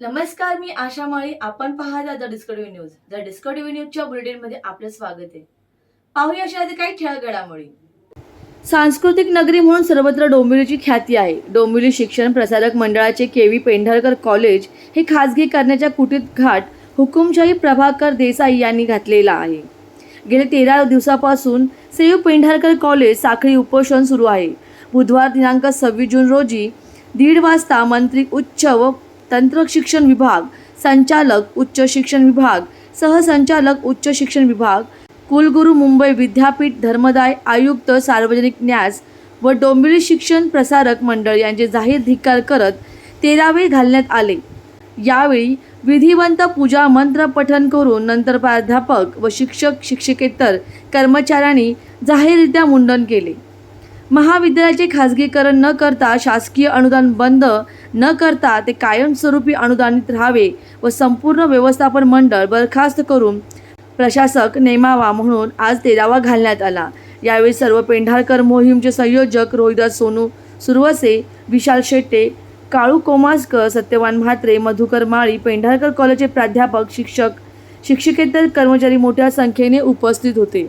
नमस्कार मी आशा माळी. आपण पाहता the Discovery news. The Discovery न्यूजच्या बुलेटिनमध्ये आपलं स्वागत आहे. पाहूया अशा काही ठळक घडामोडी सांस्कृतिक नगरी म्हणून सर्वत्र डोंबिवलीची ख्याती आहे. डोंबिवली शिक्षण प्रसारक मंडळाचे के व्ही पेंढारकर कॉलेज हे खाजगी करण्याच्या कुटीत घाट हुकुमशाही प्रभाकर देसाई यांनी घातलेला आहे. गेले तेरा दिवसापासून सेव पेंढारकर कॉलेज साखळी उपोषण सुरू आहे. बुधवार दिनांक सव्वीस जून रोजी दीड वाजता मंत्री उच्च व तंत्र शिक्षण विभाग संचालक उच्च शिक्षण विभाग सहसंचालक उच्च शिक्षण विभाग कुलगुरू मुंबई विद्यापीठ धर्मदाय आयुक्त सार्वजनिक न्यास व डोंबिवली शिक्षण प्रसारक मंडळ यांचे जाहीर धिक्कार करत तेरावे घालण्यात आले. यावेळी विधिवंत पूजा मंत्र पठन करून नंतर प्राध्यापक व शिक्षक शिक्षकेतर कर्मचाऱ्यांनी जाहीररित्या मुंडन केले. महाविद्यालयाचे खाजगीकरण न करता शासकीय अनुदान बंद न करता ते कायमस्वरूपी अनुदानित राहावे व संपूर्ण व्यवस्थापन मंडळ बरखास्त करून प्रशासक नेमावा म्हणून आज तेरावा घालण्यात आला. यावेळी सर्व पेंढारकर मोहीमचे संयोजक रोहिदास सोनू सुरवसे विशाल शेट्टे काळू कोमासकर सत्यवान म्हात्रे मधुकर माळी पेंढारकर कॉलेजचे प्राध्यापक शिक्षक शिक्षकेतर कर्मचारी मोठ्या संख्येने उपस्थित होते.